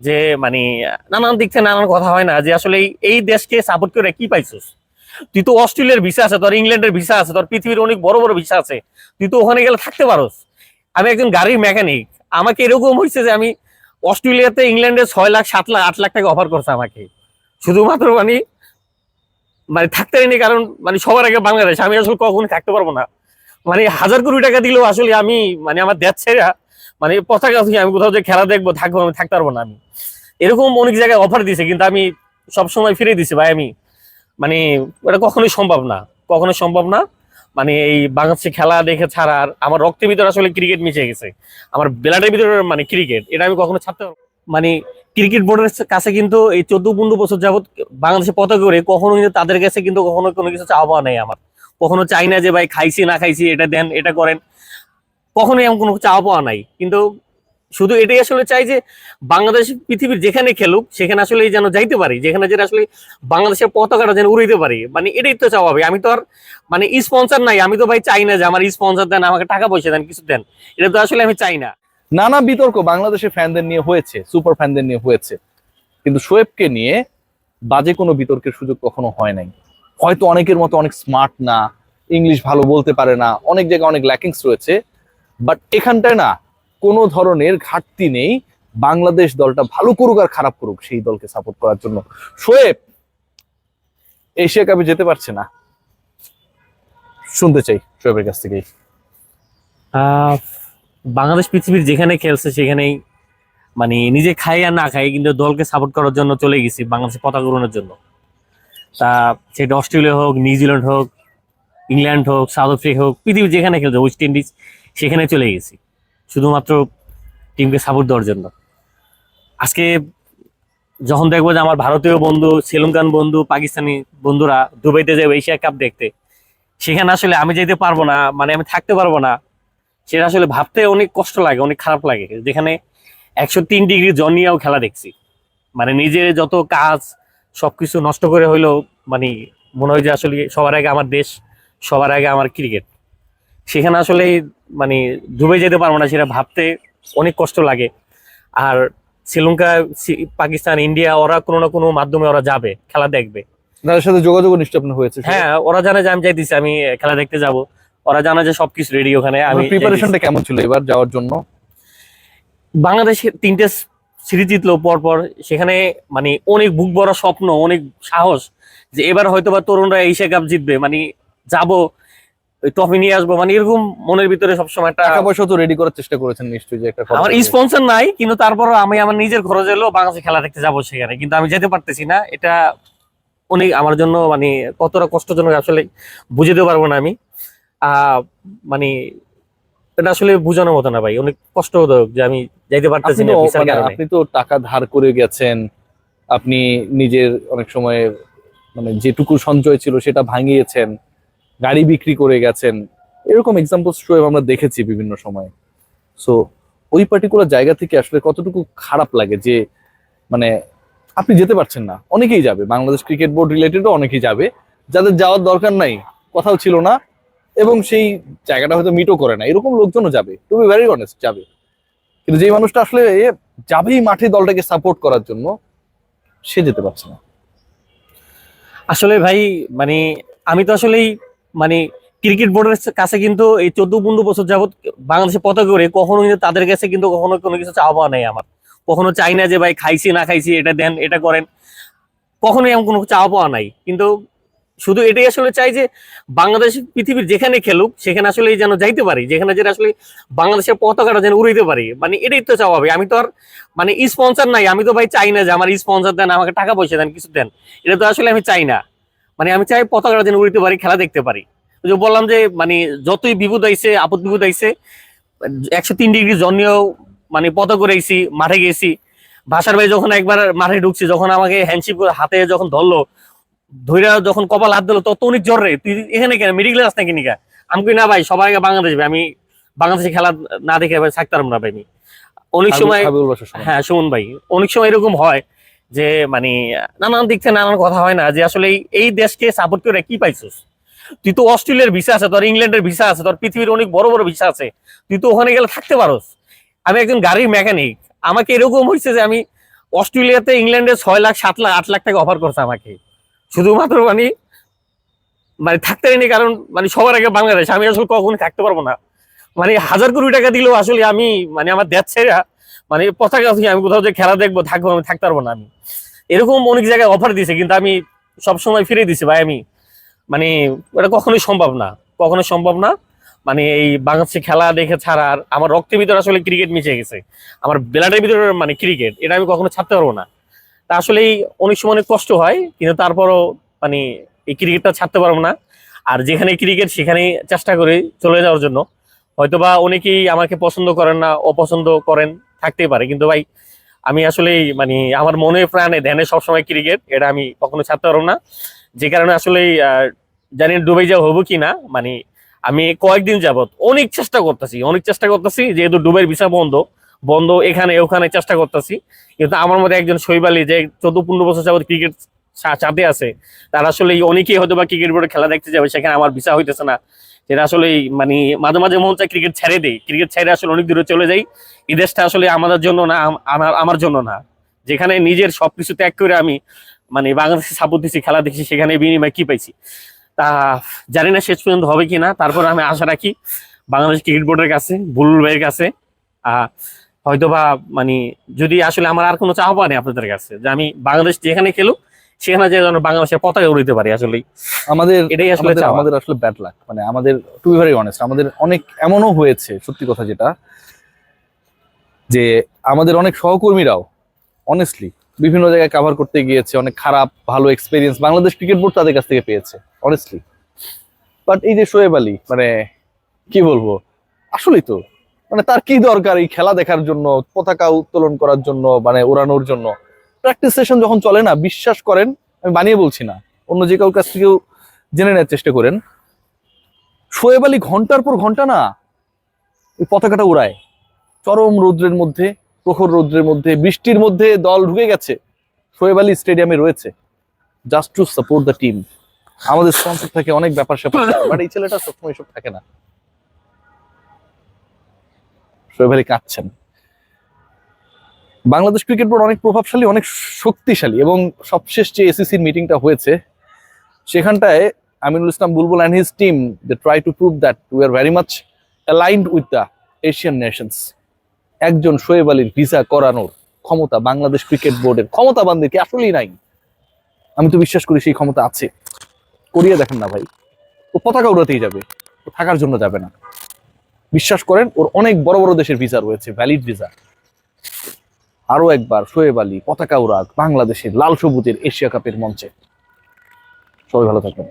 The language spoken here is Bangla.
যে মানে নানান দিক থেকে নানান কথা হয় না, যে আসলে এই- দেশকে সাপোর্ট করে কি পাইছিস? তুই তো অস্ট্রেলিয়ার ভিসা আছে, তোর ইংল্যান্ডের ভিসা আছে, তোর পৃথিবীর অনেক বড় বড় ভিসা আছে। তুই তো ওখানে গেলে থাকতে পারোস। আমি একজন গাড়ির মেকানিক আমাকে এরকম হয়েছে যে আমি অস্ট্রেলিয়াতে ইংল্যান্ডে ছয় লাখ, সাত লাখ, আট লাখ টাকা অফার করছে আমাকে। শুধুমাত্র মানে মানে থাকতে পারিনি, কারণ মানে সবার আগে বাংলাদেশ। আমি আসলে কখনোই থাকতে পারব না। মানে হাজার কোটি টাকা দিলেও আসলে আমি মানে আমার দেশ ছেড়ে মানে পতাকা থেকে আমি কোথাও যে খেলা দেখব, থাকব, আমি থাকতে পারব না আমি। এরকম অনেক জায়গায় অফার দিছে, কিন্তু আমি সব সময় ফিরে দিছি, ভাই, আমি। মানে এটা কখনোই সম্ভব না, কখনোই সম্ভব না। মানে এই বাংলাদেশে খেলা দেখে ছাড়া আর আমার রক্তের ভিতরে আসলে ক্রিকেট মিশে গেছে। আমার বেলাটের ভিতরে মানে ক্রিকেট এটা আমি কখনো ছাড়তে পারব মানে ক্রিকেট বোর্ডের কাছে কিন্তু এই চোদ্দ পনেরো বছর যাবত বাংলাদেশে পতাকা করে কখনো কিন্তু তাদের কাছে কিন্তু কখনো কোনো কিছু চাওয়া নেই আমার। কখনো চাই না যে, ভাই, খাইছি, না খাইছি, এটা দেন, এটা করেন। কখনোই এমন কোনো চাওয়া পাওয়া নাই। কিন্তু শুধু এটাই আসলে চাই যে বাংলাদেশ পৃথিবীর যেখানে খেলুক, সেখানে আসলে যেন যাইতে পারি, যেখানে যেটা আসলে বাংলাদেশের পতাকাটা যেন উড়াইতে পারি। মানে এটাই তো চাওয়া ভাই আমি তো আর মানে স্পন্সর নাই। আমি তো ভাই চাই না যে আমার স্পন্সর দেন, আমাকে টাকা পয়সা দেন, কিছু দেন। এটা তো আসলে আমি চাই না। নানা বিতর্ক বাংলাদেশের ফ্যানদের নিয়ে হয়েছে সুপার ফ্যানদের নিয়ে হয়েছে। কিন্তু শোয়েবকে নিয়ে বাজে কোনো বিতর্কের সুযোগ কখনো হয় নাই। হয়তো অনেকের মতো অনেক স্মার্ট না ইংলিশ ভালো বলতে পারে না, অনেক জায়গায় অনেক ল্যাকিংস রয়েছে। বাট এখানটায় না, কোনো ধরনের ঘাটতি নেই। বাংলাদেশ দলটা ভালো করুক আর খারাপ করুক সেই দলকে সাপোর্ট করার জন্য। শোয়েব এশিয়া কাপে যেতে পারছে না। শুনতে চাই শোয়েবের কাছ থেকেই। বাংলাদেশ পৃথিবীর যেখানে খেলছে সেখানেই মানে নিজে খাই আর না খাই কিন্তু দলকে সাপোর্ট করার জন্য চলে গেছি বাংলাদেশের পতাকা উড়ানোর জন্য। তা সেটা অস্ট্রেলিয়া হোক, নিউজিল্যান্ড হোক, ইংল্যান্ড হোক, সাউথ আফ্রিকা হোক, পৃথিবীর যেখানে খেলছে ওয়েস্ট ইন্ডিজ সেখানে চলে গেছি। শুধুমাত্র টিমকে সাপোর্ট দেওয়ার জন্য। আজকে যখন দেখব যে আমার ভারতীয় বন্ধু শ্রীলঙ্কান বন্ধু, পাকিস্তানি বন্ধুরা দুবাইতে যাবে, এশিয়া কাপ দেখতে, সেখানে আসলে আমি যেতে পারব না মানে আমি থাকতে পারব না, সেটা আসলে ভাবতে অনেক কষ্ট লাগে, অনেক খারাপ লাগে। যেখানে একশো তিন ডিগ্রি জ্বর নিয়েও খেলা দেখছি। মানে নিজের যত কাজ, সবকিছু নষ্ট করে হইলেও মানে মনে হয় যে আসলে সবার আগে আমার দেশ, সবার আগে আমার ক্রিকেট সেখানে আসলে মানে ডুবে যেতে পারব না সেটা ভাবতে অনেক কষ্ট লাগে। আর শ্রীলঙ্কা পাকিস্তান ইন্ডিয়া ওরা কোনো না কোনো মাধ্যমে ওরা যাবে খেলা দেখবে। তাদের সাথে যোগাযোগ নিশ্চয় আপনার হয়েছে হ্যাঁ ওরা জানে যে আমি চাইতেছি আমি খেলা দেখতে যাব। ওরা জানে যে সবকিছু রেডি ওখানে আমি প্রিপারেশনটা কেমন ছিল এবার যাওয়ার জন্য? বাংলাদেশের তিনটে সিরিজ জিতলো পরপর সেখানে মানে অনেক বুক বড় স্বপ্ন অনেক সাহস যে এবার হয়তো বা তরুণরা এশিয়া কাপ জিতবে মানে যাব ট্রফি নিয়ে আসব মানে এরকম মনের ভিতরে সবসময় টাকা পয়সা তো রেডি করার চেষ্টা করেছেন নিশ্চয়ই যে একটা আমার স্পন্সর নাই কিন্তু তারপরও আমি আমার নিজের খরচ এলো বাংলাদেশে খেলা দেখতে যাব সেখানে। কিন্তু আমি যেতে পারতেছি না এটা অনেক আমার জন্য মানে কতটা কষ্টজনক আসলে বুঝতে পারব না আমি। মানে এটা আসলে বোঝানোর মতো না ভাই অনেক কষ্টদায়ক যে আমি যাইতে পারতেছি না মানে আপনি তো টাকা ধার করে গেছেন আপনি নিজের অনেক সময় মানে যেটুকু সঞ্চয় ছিল সেটা ভাঙিয়েছেন। গাড়ি বিক্রি করে গেছেন। এরকম এক্সাম্পল শোয়েব আমরা দেখেছি বিভিন্ন সময়। সো ওই পার্টিকুলার জায়গা থেকে আসলে কতটুকু খারাপ লাগে যে মানে আপনি যেতে পারছেন না। অনেকেই যাবে। বাংলাদেশ ক্রিকেট বোর্ড রিলেটেডও অনেকেই যাবে। যাদের যাওয়ার দরকার নাই, কথাও ছিল না, এবং সেই জায়গাটা হয়তো মিটও করে না। এরকম লোকজনও যাবে। টু বি ভেরি অনেস্ট যাবে। কিন্তু যে মানুষটা আসলে যাবেই মাঠে দলটাকে সাপোর্ট করার জন্য, সে যেতে পারছে না। আসলে ভাই মানে আমি তো আসলেই মানে ক্রিকেট বোর্ডের কাছে কিন্তু এই চোদ্দ পনেরো বছর যাবৎ বাংলাদেশে পতাকা করে কখনো কিন্তু তাদের কাছে কিন্তু কখনো কোনো কিছু চাওয়া পাওয়া নেই আমার। কখনো চাই না যে ভাই খাইছি, না খাইছি, এটা দেন, এটা করেন। কখনোই এমন কোনো চাওয়া পাওয়া নাই। কিন্তু শুধু এটাই আসলে চাই যে বাংলাদেশ পৃথিবীর যেখানে খেলুক, সেখানে আসলে যেন যাইতে পারি, যেখানে যেন আসলে বাংলাদেশের পতাকাটা যেন উড়াইতে পারি। মানে এটাই তো চাওয়া ভাই আমি তো আর মানে স্পন্সর নাই। আমি তো ভাই চাই না যে আমার স্পন্সর দেন, আমাকে টাকা পয়সা দেন, কিছু দেন। এটা তো আসলে আমি চাই না। মানে আমি চাই পতাকাটা যেন উড়িতে পারি খেলা দেখতে পারি। যে বললাম যে মানে যতই বিপদ আইছে আপদ বিপদ আইছে একশো তিন ডিগ্রি জ্বর নিয়েও মানে পতাকা উড়াইছি মাঠে গেছি। ভাষার ভাই যখন একবার মাঠে ঢুকছি যখন আমাকে হ্যান্ডশিপ হাতে যখন ধরলো ধৈরা যখন কপাল হাত দিলো তত অনেক জ্বর রে। তুই এখানে কেন? মেডিকেল আসতে কিনি কা আমি কই না ভাই সবাই আগে বাংলাদেশ ভাই আমি বাংলাদেশে খেলা না দেখে ভাই থাকতে পারব না ভাই আমি। অনেক সময়। হ্যাঁ সুমন ভাই অনেক সময় এরকম হয়। যে মানে নানান দিক থেকে নানান কথা হয় না, যে আসলে এই- দেশকে সাপোর্ট করে কি পাইছিস? তুই তো অস্ট্রেলিয়ার ভিসা আছে, তোর ইংল্যান্ডের ভিসা আছে, তোর পৃথিবীর অনেক বড় বড় ভিসা আছে। তুই তো ওখানে গেলে থাকতে পারোস। আমি একজন গাড়ির মেকানিক আমাকে এরকম হয়েছে যে আমি অস্ট্রেলিয়াতে ইংল্যান্ডে ছয় লাখ, সাত লাখ, আট লাখ টাকা অফার করছে আমাকে। শুধুমাত্র মানে মানে থাকতে পারিনি কারণ মানে সবার আগে বাংলাদেশ। আমি আসলে কখনোই থাকতে পারব না। মানে হাজার কোটি টাকা দিলেও আসলে আমি মানে আমার দেশ ছেড়ে মানে পতাকা থেকে আমি কোথাও যে খেলা দেখব, থাকব, আমি থাকতে পারব না আমি। এরকম অনেক জায়গায় অফার দিছে, কিন্তু আমি সব সময় ফিরে দিছি, ভাই, আমি। মানে এটা কখনোই সম্ভব না কখনো সম্ভব না। মানে এই বাংলাদেশে খেলা দেখে ছাড়া আর আমার রক্তের ভিতরে আসলে ক্রিকেট মিশে গেছে। আমার ব্লাডের ভিতরে মানে ক্রিকেট এটা আমি কখনো ছাড়তে পারব না। তা আসলেই অনেক সময় অনেক কষ্ট হয়, কিন্তু তারপরও মানে এই ক্রিকেটটা ছাড়তে পারব না। আর যেখানে ক্রিকেট সেখানেই চেষ্টা করি চলে যাওয়ার জন্য। হয়তোবা অনেকেই আমাকে পছন্দ করেন না, অপছন্দ করেন। থাকতেই পারে। কিন্তু ভাই আমি আসলেই মানে আমার মনে প্রাণে ধ্যানে সবসময় ক্রিকেট এটা আমি কখনো ছাড়তে পারব না। যে কারণে আসলেই আহ, জানি ডুবে যাওয়া হব কি না মানে আমি কয়েকদিন যাবত অনেক চেষ্টা করতেছি অনেক চেষ্টা করতেছি যেহেতু ডুবের ভিসা বন্ধ বন্ধ এখানে ওখানে চেষ্টা করতেছি। কিন্তু আমার মধ্যে একজন শৈবালী যে চোদ্দ পনেরো বছর যাবত ক্রিকেট চাঁদে আছে তারা আসলে অনেকেই হয়তো বা ক্রিকেট বোর্ডে খেলা দেখতে যাবে সেখানে আমার ভিসা হইতেছে না। যেটা আসলে মানে মাঝে মাঝে মন চায় ক্রিকেট ছেড়ে দেই। ক্রিকেট ছেড়ে আসলে অনেক দূরে চলে যাই। এই দেশটা আসলে আমাদের জন্য না আমার আমার জন্য না। যেখানে নিজের সবকিছু ত্যাগ করে আমি মানে বাংলাদেশে সাপোর্ট দিচ্ছি খেলা দেখছি, সেখানে বিনিময় কি পাইছি? তা জানি না শেষ পর্যন্ত হবে কিনা তারপর আমি আশা রাখি বাংলাদেশ ক্রিকেট বোর্ডের কাছে বুলুল ভাইয়ের কাছে আহ হয়তোবা মানে যদি আসলে আমার আর কোনো চাওয়া নেই আপনাদের কাছে, যে আমি বাংলাদেশ যেখানে খেলুক সেখানে যে যেন বাংলাদেশের পতাকা উড়িতে পারি আসলে আমাদের এটাই আসলে আমাদের আসলে ব্যাড লাক মানে আমাদের টু বি ভেরি অনেস্ট আমাদের অনেক এমনও হয়েছে সত্যি কথা যেটা যে আমাদের অনেক সহকর্মীরাও অনেস্টলি বিভিন্ন জায়গায় কভার করতে গিয়েছে অনেক খারাপ ভালো এক্সপিরিয়েন্স বাংলাদেশ ক্রিকেট বোর্ড তাদের কাছ থেকে পেয়েছে অনেস্টলি বাট এই যে শোয়েব আলী মানে কি বলব আসলেই তো মানে তার কি দরকার এই খেলা দেখার জন্য পতাকা উত্তোলন করার জন্য মানে ওড়ানোর জন্য? প্র্যাকটিস সেশন যখন চলে না, বিশ্বাস করেন, আমি বানিয়ে বলছি না। অন্য যে কারোর কাছ থেকেও জেনে নেওয়ার চেষ্টা করেন। শোয়েব আলী ঘণ্টার পর ঘণ্টা না, ওই পতাকাটা উড়ায়। চরম রৌদ্রের মধ্যে, প্রখর রৌদ্রের মধ্যে, বৃষ্টির মধ্যে দল ঢুকে গেছে। শোয়েব আলী স্টেডিয়ামে রয়েছে। Just to support the team আমাদের স্পন্সর থাকে অনেক ব্যাপার স্যাপার বাট এই ছেলেটা সবসময় এসব থাকে না। শোয়েব আলী কাঁদছেন। বাংলাদেশ ক্রিকেট বোর্ড অনেক প্রভাবশালী, অনেক শক্তিশালী এবং সবশেষ যে এসিসির মিটিংটা হয়েছে, সেখানটায় Aminul Islam Bulbul and his team they try to prove that we are very much aligned with the Asian nations একজন শোয়েব আলীর ভিসা করানোর ক্ষমতা বাংলাদেশ ক্রিকেট বোর্ডের ক্ষমতাবানদের কি আসলেই নাই। আমি তো বিশ্বাস করি সেই ক্ষমতা আছে। করিয়ে দেখেন না ভাই। ও পতাকা উড়াতেই যাবে। ও থাকার জন্য যাবে না। বিশ্বাস করেন, ওর অনেক বড় বড় দেশের ভিসা রয়েছে ভ্যালিড ভিসা আরও একবার শোয়েব আলী, পতাকা উড়াক বাংলাদেশের লাল সবুজের এশিয়া কাপের মঞ্চে। সবাই ভালো থাকবেন।